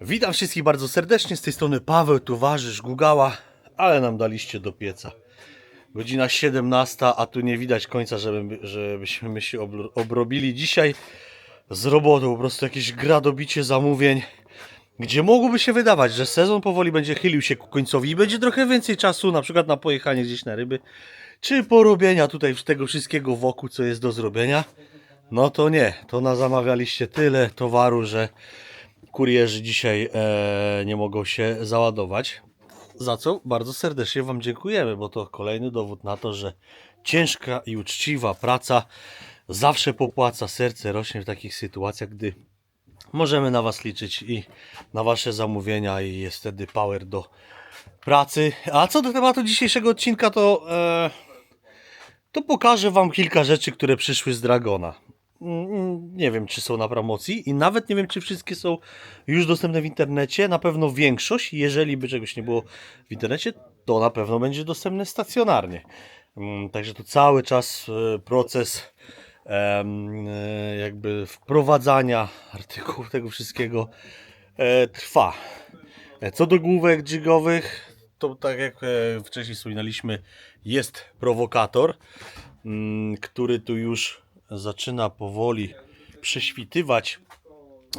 Witam wszystkich bardzo serdecznie, z tej strony Paweł, towarzysz Gugała, ale nam daliście do pieca. Godzina 17, a tu nie widać końca, żeby, żebyśmy się obro- obrobili dzisiaj z robotą, po prostu jakieś gradobicie zamówień, gdzie mogłoby się wydawać, że sezon powoli będzie chylił się ku końcowi i będzie trochę więcej czasu, na przykład na pojechanie gdzieś na ryby, czy porobienia tutaj tego wszystkiego wokół, co jest do zrobienia. No to nie, to na zamawialiście tyle towaru, że kurierzy dzisiaj e, nie mogą się załadować. Za co bardzo serdecznie Wam dziękujemy, bo to kolejny dowód na to, że ciężka i uczciwa praca zawsze popłaca, serce rośnie w takich sytuacjach, gdy możemy na Was liczyć i na Wasze zamówienia i jest wtedy power do pracy. A co do tematu dzisiejszego odcinka, to, e, to pokażę Wam kilka rzeczy, które przyszły z Dragona. Nie wiem, czy są na promocji i nawet nie wiem, czy wszystkie są już dostępne w internecie. Na pewno większość, jeżeli by czegoś nie było w internecie, to na pewno będzie dostępne stacjonarnie. Mm, Także to cały czas e, proces e, jakby wprowadzania artykułów tego wszystkiego e, trwa. Co do główek jigowych, to tak jak wcześniej wspominaliśmy, jest prowokator, mm, który tu już zaczyna powoli prześwitywać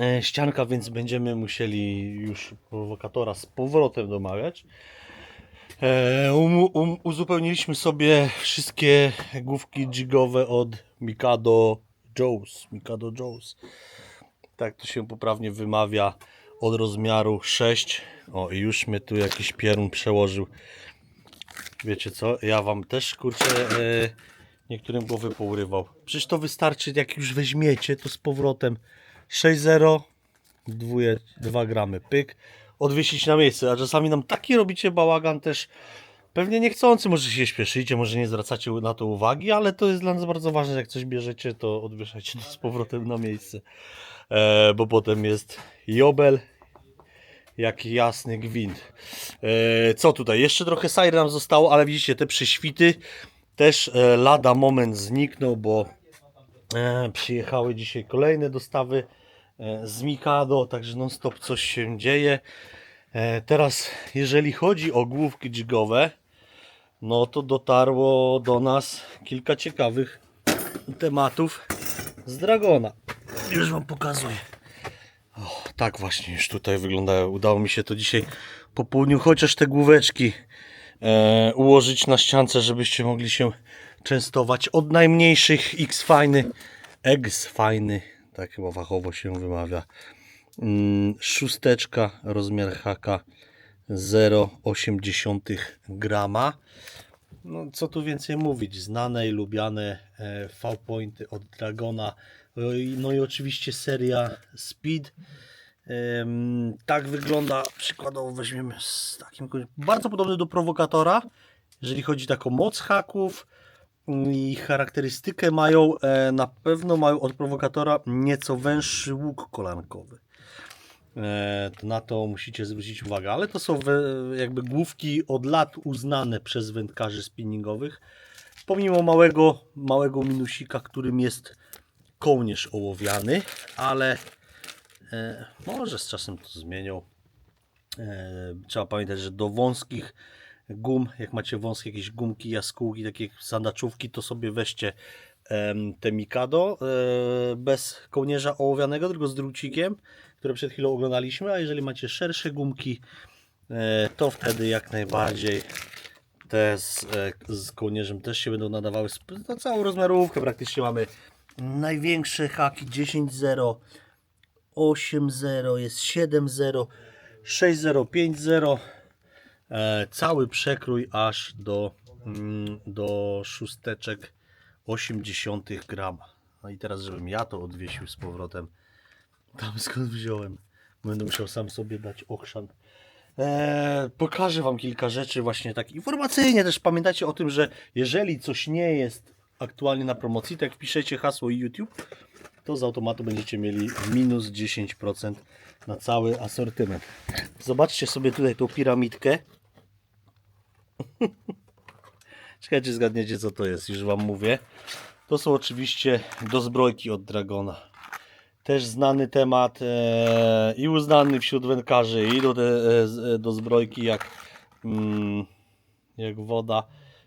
e, ścianka, więc będziemy musieli już prowokatora z powrotem domawiać. E, um, um, uzupełniliśmy sobie wszystkie główki jigowe od Mikado Joes. Mikado Joes. Tak to się poprawnie wymawia od rozmiaru 6. O, i już mnie tu jakiś pierun przełożył. Wiecie co? Ja wam też kurczę e, niektórym głowy pourywał. Przecież to wystarczy, jak już weźmiecie, to z powrotem 6,0 dwuje 2 gramy pyk, odwiesić na miejsce, a czasami nam taki robicie bałagan też, pewnie niechcący, może się śpieszycie, może nie zwracacie na to uwagi, ale to jest dla nas bardzo ważne, jak coś bierzecie, to odwieszajcie to z powrotem na miejsce, e, bo potem jest jobel, jak jasny gwint. E, co tutaj? Jeszcze trochę sajry nam zostało, ale widzicie, te prześwity też e, lada moment zniknął, bo e, przyjechały dzisiaj kolejne dostawy e, z Mikado, także non stop coś się dzieje. Teraz, jeżeli chodzi o główki dźgowe, no to dotarło do nas kilka ciekawych tematów z Dragona. Już Wam pokazuję. O, tak właśnie już tutaj wyglądają. Udało mi się to dzisiaj po południu, chociaż te główeczki e, ułożyć na ściance, żebyście mogli się częstować. Od najmniejszych X fajny, Eggs fajny, tak chyba fachowo się wymawia. Mm, szósteczka, rozmiar haka 0,8 grama. No, co tu więcej mówić? Znane i lubiane e, V-pointy od Dragona. No i oczywiście seria Speed. Tak wygląda, przykładowo weźmiemy z takim, bardzo podobny do prowokatora, jeżeli chodzi o taką moc haków i charakterystykę mają, e, na pewno mają od prowokatora nieco węższy łuk kolankowy. E, na to musicie zwrócić uwagę, ale to są jakby główki od lat uznane przez wędkarzy spinningowych, pomimo małego, małego minusika, którym jest kołnierz ołowiany, ale może z czasem to zmienią. E, trzeba pamiętać, że do wąskich gum, jak macie wąskie jakieś gumki, jaskółki, takie sandaczówki, to sobie weźcie te Mikado e, bez kołnierza ołowianego, tylko z drucikiem, które przed chwilą oglądaliśmy, a jeżeli macie szersze gumki, e, to wtedy jak najbardziej te z, e, z kołnierzem też się będą nadawały na całą rozmiarówkę. Praktycznie mamy największe haki 10.0 8.0, jest 7.0, 6.0, 5.0. E, cały przekrój aż do, mm, do szósteczek 80 grama. No i teraz, żebym ja to odwiesił z powrotem, tam skąd wziąłem, będę musiał sam sobie dać okrzan. E, pokażę Wam kilka rzeczy właśnie tak informacyjnie też pamiętajcie o tym, że jeżeli coś nie jest aktualnie na promocji, tak jak wpiszecie hasło YouTube, to z automatu będziecie mieli minus 10% na cały asortyment. Zobaczcie sobie tutaj tą piramidkę. Czekajcie, zgadniecie co to jest, już Wam mówię. To są oczywiście dozbrojki od Dragona. Też znany temat e, i uznany wśród wędkarzy i do, e, z- do zbrojki jak, mm, jak woda.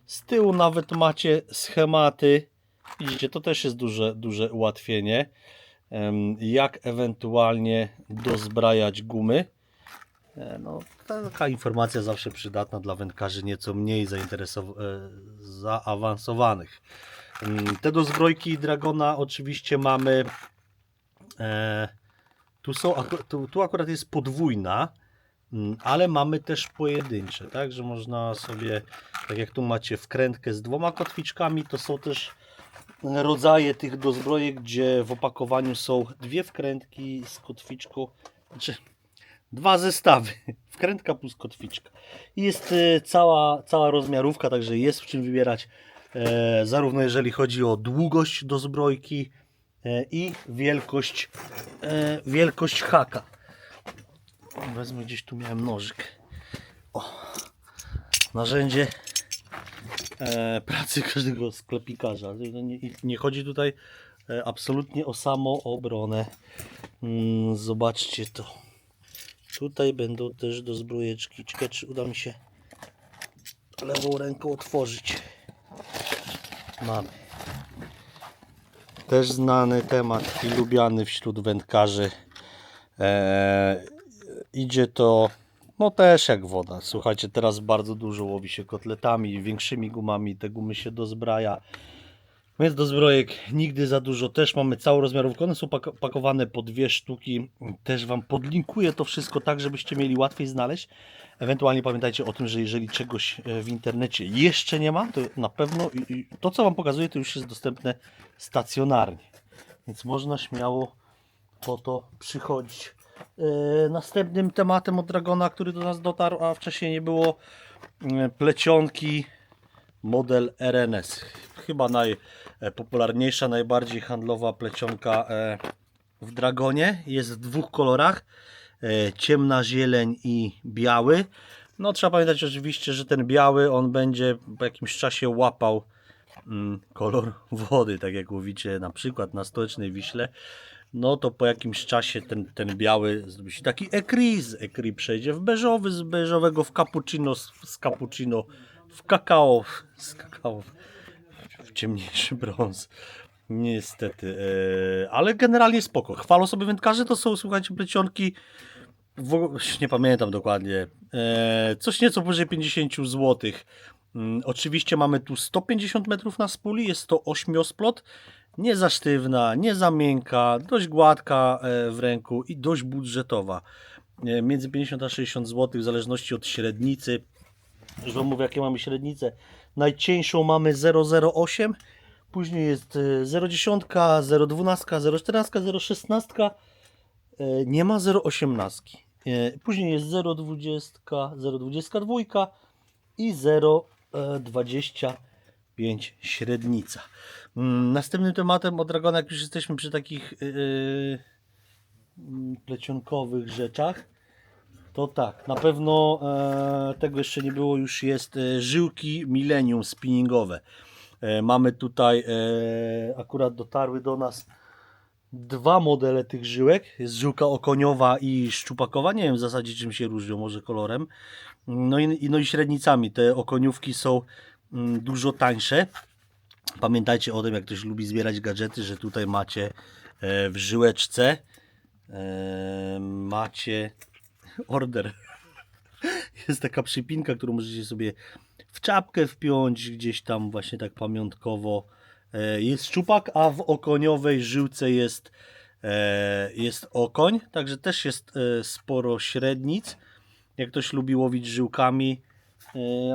Z tyłu nawet macie schematy. Widzicie, to też jest duże, duże ułatwienie. Jak ewentualnie dozbrajać gumy. E, No, taka informacja zawsze przydatna dla wędkarzy nieco mniej e, zaawansowanych. Mm, Te dozbrojki Dragona oczywiście mamy. E, tu, są, tu, tu akurat jest podwójna, mm, ale mamy też pojedyncze, tak, że można sobie, tak jak tu macie wkrętkę z dwoma kotwiczkami, to są też rodzaje tych dozbrojek, gdzie w opakowaniu są dwie wkrętki z kotwiczką, znaczy dwa zestawy, wkrętka plus kotwiczka. Jest e, cała, cała rozmiarówka, także jest w czym wybierać, e, zarówno jeżeli chodzi o długość dozbrojki e, i wielkość, e, wielkość haka. Wezmę gdzieś tu miałem nożyk. O, narzędzie e, pracy każdego sklepikarza. No Nie, nie chodzi tutaj e, absolutnie o samoobronę. Mm, zobaczcie to. Tutaj będą też do zbrojeczki. Ciekawe, czy uda mi się lewą ręką otworzyć. Mamy. Też znany temat i lubiany wśród wędkarzy. E, idzie to no też jak woda. Słuchajcie, teraz bardzo dużo łowi się kotletami, większymi gumami, te gumy się dozbraja. Więc do zbrojek nigdy za dużo. Też mamy całą rozmiarówkę. One są pak- pakowane po dwie sztuki. Też Wam podlinkuję to wszystko tak, żebyście mieli łatwiej znaleźć. Ewentualnie pamiętajcie o tym, że jeżeli czegoś e, w internecie jeszcze nie ma, to na pewno to, co Wam pokazuję, to już jest dostępne stacjonarnie. Więc można śmiało po to przychodzić. E, Następnym tematem od Dragona, który do nas dotarł, a wcześniej nie było, e, plecionki model RNS. Chyba najpopularniejsza, najbardziej handlowa plecionka e, w Dragonie. Jest w dwóch kolorach. Ciemna zieleń i biały. No trzeba pamiętać oczywiście, że ten biały on będzie po jakimś czasie łapał mm, kolor wody, tak jak mówicie na przykład na Stołecznej Wiśle. No to po jakimś czasie ten, ten biały zrobi się taki ekri, z ekri przejdzie w beżowy, z beżowego w cappuccino, z, z cappuccino w kakao, z kakao w ciemniejszy brąz. Niestety, e, ale generalnie spoko. Chwalą sobie wędkarze, to są, słuchajcie, plecionki, w, nie pamiętam dokładnie, e, coś nieco powyżej 50 zł. Mm, oczywiście mamy tu 150 metrów na spuli, jest to ośmiosplot, nie za sztywna, nie za miękka, dość gładka e, w ręku i dość budżetowa. E, Między 50 a 60 zł w zależności od średnicy. Już Wam mówię, jakie mamy średnice. Najcieńszą mamy 0,08, później jest e, 0,10, 0,12, 0,14, 0,16, e, nie ma 0,18. E, Później jest 0,20, 0,22 i 0,25 średnica. Mm, Następnym tematem od Dragona, jak już jesteśmy przy takich yy, plecionkowych rzeczach, to tak, na pewno e, tego jeszcze nie było, już jest e, żyłki Millennium spinningowe. E, mamy tutaj, e, akurat dotarły do nas dwa modele tych żyłek. Jest żyłka okoniowa i szczupakowa. Nie wiem w zasadzie czym się różnią, może kolorem. No i, no i średnicami. Te okoniówki są mm, dużo tańsze. Pamiętajcie o tym, jak ktoś lubi zbierać gadżety, że tutaj macie e, w żyłeczce e, macie order. Jest taka przypinka, którą możecie sobie w czapkę wpiąć, gdzieś tam właśnie tak pamiątkowo. E, Jest szczupak, a w okoniowej żyłce jest, e, jest okoń, także też jest e, sporo średnic. Jak ktoś lubi łowić żyłkami,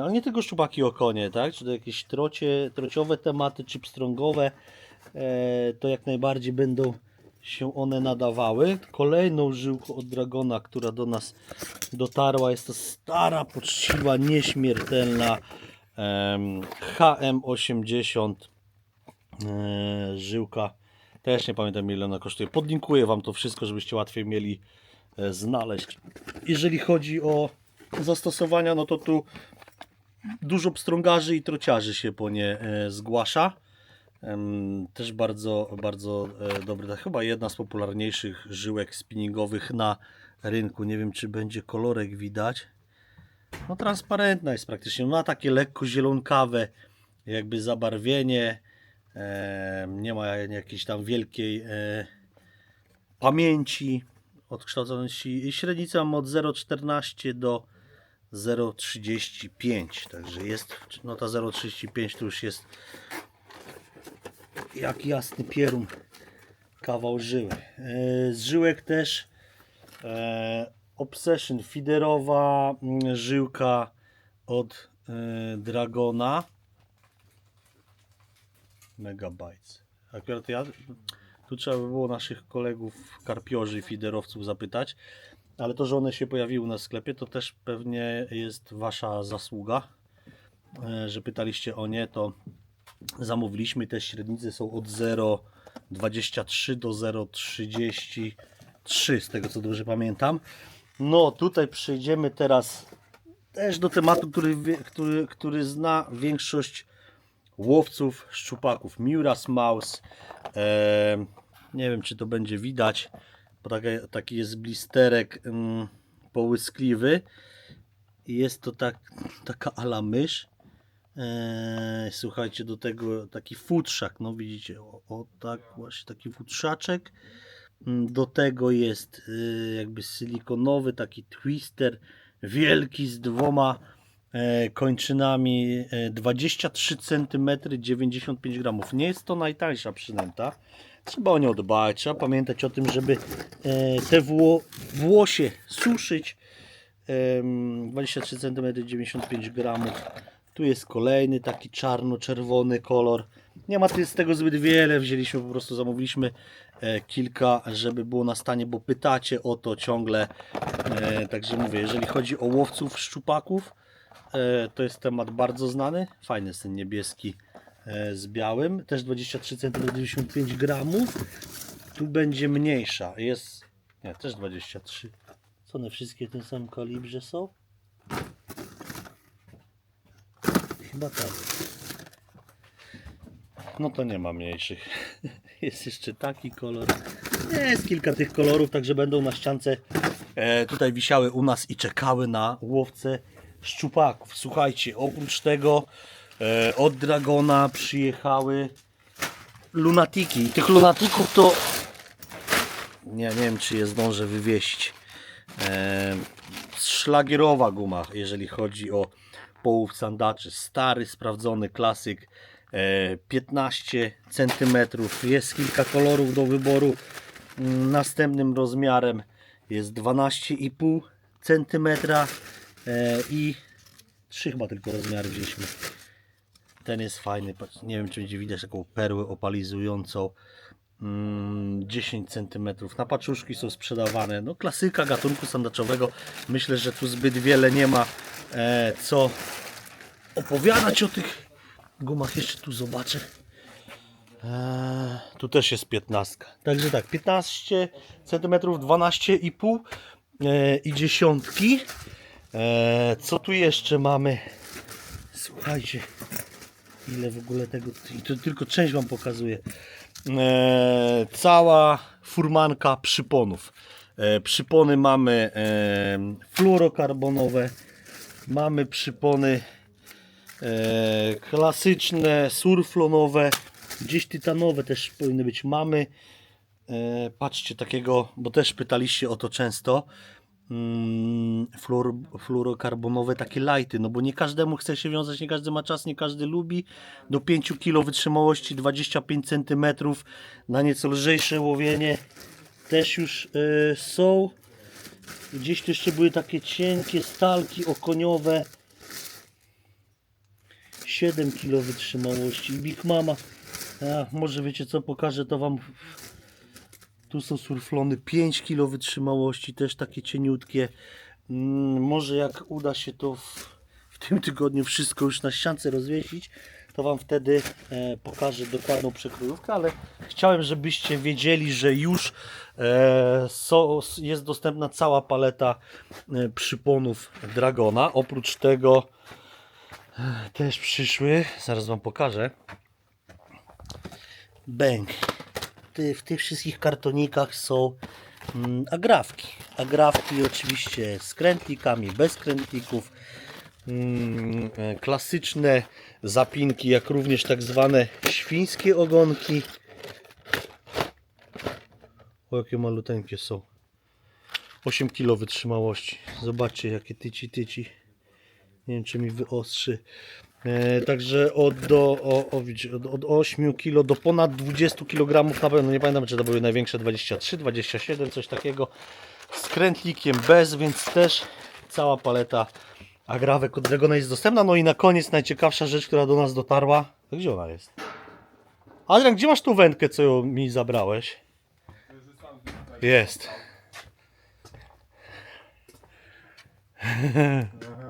ale nie tylko szczupaki okonie, tak? Czy to jakieś trocie, trociowe tematy, czy pstrągowe, to jak najbardziej będą się one nadawały. Kolejną żyłką od Dragona, która do nas dotarła, jest to stara, poczciwa, nieśmiertelna em, HM80 e, żyłka. Też nie pamiętam ile ona kosztuje. Podlinkuję Wam to wszystko, żebyście łatwiej mieli e, znaleźć. Jeżeli chodzi o zastosowania, no to tu dużo pstrągarzy i trociarzy się po nie e, zgłasza. Też bardzo, bardzo e, dobry. To chyba jedna z popularniejszych żyłek spinningowych na rynku. Nie wiem, czy będzie kolorek widać. No transparentna jest praktycznie. Ma takie lekko zielonkawe jakby zabarwienie. Nie ma jakiejś tam wielkiej e, pamięci odkształconości. Średnicę mam od 0,14 do 0,35. Także jest, no ta 0,35 to już jest jak jasny pierun kawał żyły. E, Z żyłek też e, Obsession fiderowa mm, żyłka od Dragona Megabytes. Akurat ja tu trzeba by było naszych kolegów karpiorzy fiderowców zapytać, ale to, że one się pojawiły na sklepie, to też pewnie jest wasza zasługa, e, że pytaliście o nie, to zamówiliśmy. Te średnice są od 0,23 do 0,33 z tego co dobrze pamiętam. No tutaj przejdziemy teraz też do tematu, który, który, który zna większość łowców szczupaków. Miuras Mouse. E, nie wiem czy to będzie widać, bo taki jest blisterek mm, połyskliwy. Jest to tak, taka ala mysz. Eee, słuchajcie, do tego taki futrzak, no widzicie, o, o tak, właśnie taki futrzaczek. Mm, Do tego jest y, jakby silikonowy taki twister, wielki z dwoma e, kończynami, e, 23 cm, 95 gramów. Nie jest to najtańsza przynęta. Trzeba o nią dbać, trzeba pamiętać o tym, żeby e, te wło, włosie suszyć. Em, 23 cm, 95 gramów. Tu jest kolejny taki czarno-czerwony kolor. Nie ma z tego zbyt wiele. Wzięliśmy po prostu, zamówiliśmy e, kilka, żeby było na stanie, bo pytacie o to ciągle. Także mówię, jeżeli chodzi o łowców szczupaków, to jest temat bardzo znany. Fajny jest ten niebieski e, z białym. Też 23 cm, 95 gramów. Tu będzie mniejsza. Jest, nie, też 23. Co one wszystkie w tym samym kalibrze są? Chyba tak. No to nie ma mniejszych. Jest jeszcze taki kolor. Jest kilka tych kolorów, także będą na ściance e, tutaj wisiały u nas i czekały na łowcę szczupaków. Słuchajcie, oprócz tego e, od Dragona przyjechały lunatiki. Tych lunatików to nie, nie wiem, czy je zdążę wywieźć. E, szlagierowa guma, jeżeli chodzi o połów sandaczy. Stary, sprawdzony klasyk. E, 15 cm. Jest kilka kolorów do wyboru. Mm, Następnym rozmiarem jest 12,5 cm e, i trzy chyba tylko rozmiary wzięliśmy. Ten jest fajny. Nie wiem, czy będzie widać taką perłę opalizującą. Mm, 10 cm. Na paczuszki są sprzedawane. No klasyka gatunku sandaczowego. Myślę, że tu zbyt wiele nie ma e, co opowiadać o tych gumach. Jeszcze tu zobaczę. Eee, tu też jest 15. Także tak, 15 cm, 12,5 e, i dziesiątki. E, co tu jeszcze mamy? Słuchajcie, ile w ogóle tego. I to tylko część Wam pokazuję. E, cała furmanka przyponów. E, przypony mamy fluorokarbonowe, mamy przypony klasyczne, surflonowe, gdzieś tytanowe też powinny być. Mamy, patrzcie, takiego, bo też pytaliście o to często. Mm, fluor, fluorokarbonowe takie lighty, no bo nie każdemu chce się wiązać, nie każdy ma czas, nie każdy lubi. Do 5 kg wytrzymałości 25 cm na nieco lżejsze łowienie też już e, są. Gdzieś tu jeszcze były takie cienkie stalki okoniowe. 7 kg wytrzymałości. Big Mama. Może wiecie co, pokażę to Wam. Tu są surflony 5 kg wytrzymałości, też takie cieniutkie. Mm, może jak uda się to w, w tym tygodniu wszystko już na ściance rozwiesić, to Wam wtedy e, pokażę dokładną przekrójówkę, ale chciałem, żebyście wiedzieli, że już e, so, jest dostępna cała paleta e, przyponów Dragona. Oprócz tego e, też przyszły, zaraz Wam pokażę. Bęk. Ty, w tych wszystkich kartonikach są mm, agrafki. Agrafki oczywiście z krętlikami, bez krętlików. Mm, e, klasyczne zapinki, jak również tak zwane świńskie ogonki. O, jakie maluteńkie są. 8 kg wytrzymałości. Zobaczcie, jakie tyci, tyci. Nie wiem, czy mi wyostrzy. E, także od, do, o, o, od, od 8 kg do ponad 20 kg na pewno. Nie pamiętam, czy to były największe 23, 27, coś takiego. Z bez, więc też cała paleta agrawek od Dragona jest dostępna. No i na koniec najciekawsza rzecz, która do nas dotarła. To gdzie ona jest? Adrian, gdzie masz tą wędkę, co mi zabrałeś? Jest.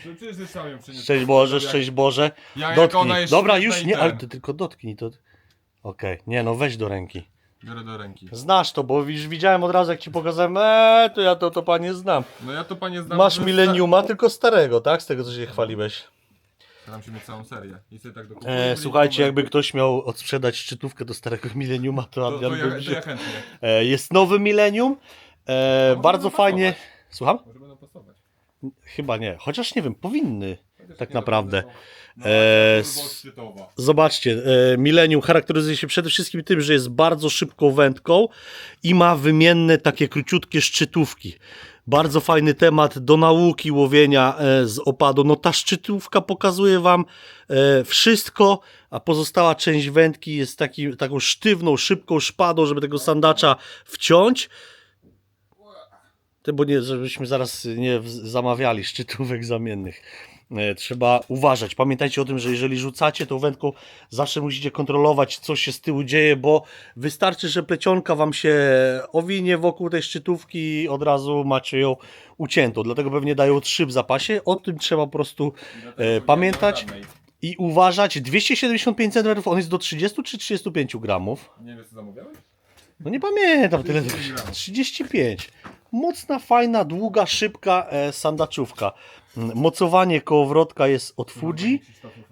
Przecież ze sam ją przyniósł. Szczęść Boże, szczęść Boże. Ja jak Dotknij. jeszcze Dobra, już nie, ten. ale ty tylko dotknij to. Okej, nie no, weź do ręki. Biorę do ręki. Znasz to, bo już widziałem od razu, jak ci pokazałem, eee, to ja to, to panie znam. No ja to panie znam. Masz że- mileniuma, tylko starego, tak? Z tego, co się chwaliłeś. Staram się mieć całą serię. I sobie tak. E, słuchajcie, jakby ktoś miał odsprzedać szczytówkę do starego mileniuma, to To, Adrian to, ja, to ja chętnie. e, Jest nowy milenium, e, bardzo fajnie. Słucham? Chyba nie, chociaż nie wiem, powinny. Tak naprawdę. No, szczytowa. Zobaczcie, e, Millennium charakteryzuje się przede wszystkim tym, że jest bardzo szybką wędką i ma wymienne takie króciutkie szczytówki. Bardzo fajny temat do nauki łowienia e, z opadu. No ta szczytówka pokazuje Wam e, wszystko, a pozostała część wędki jest taki, taką sztywną, szybką szpadą, żeby tego sandacza wciąć. Te, bo nie, żebyśmy zaraz nie zamawiali szczytówek zamiennych. E, Trzeba uważać. Pamiętajcie o tym, że jeżeli rzucacie tą wędką, zawsze musicie kontrolować, co się z tyłu dzieje, bo wystarczy, że plecionka wam się owinie wokół tej szczytówki i od razu macie ją uciętą. Dlatego pewnie dają trzy w zapasie. O tym trzeba po prostu e, pamiętać i uważać. 275 cm, on jest do 30 czy 35 gramów. Nie wiesz co zamawiałeś? No nie pamiętam tyle. 35 gramów. 35. Mocna, fajna, długa, szybka e, sandaczówka. Mocowanie kołowrotka jest od Fuji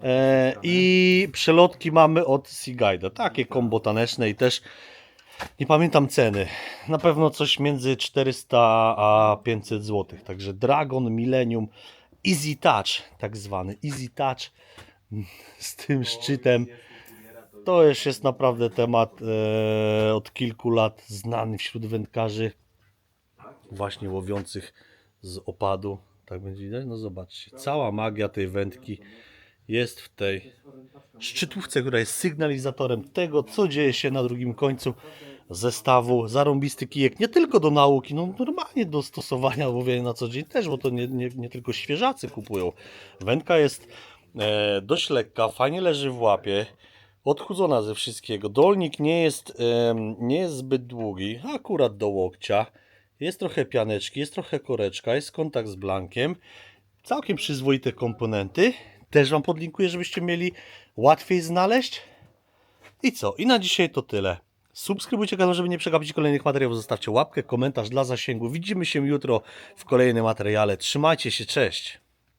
e, i przelotki mamy od Seaguida. Takie kombo taneczne i też nie pamiętam ceny. Na pewno coś między 400 a 500 zł. Także Dragon Millennium Easy Touch, tak zwany Easy Touch z tym szczytem. To już jest naprawdę temat e, od kilku lat znany wśród wędkarzy, właśnie łowiących z opadu. Tak będzie widać? No zobaczcie, cała magia tej wędki jest w tej szczytówce, która jest sygnalizatorem tego, co dzieje się na drugim końcu zestawu. Zarąbisty kijek, nie tylko do nauki, no normalnie do stosowania łowienia na co dzień też, bo to nie, nie, nie tylko świeżacy kupują. Wędka jest e, dość lekka, fajnie leży w łapie, odchudzona ze wszystkiego. Dolnik nie jest, em, nie jest zbyt długi, akurat do łokcia. Jest trochę pianeczki, jest trochę koreczka, jest kontakt z blankiem. Całkiem przyzwoite komponenty. Też Wam podlinkuję, żebyście mieli łatwiej znaleźć. I co? I na dzisiaj to tyle. Subskrybujcie kanał, żeby nie przegapić kolejnych materiałów. Zostawcie łapkę, komentarz dla zasięgu. Widzimy się jutro w kolejnym materiale. Trzymajcie się, cześć!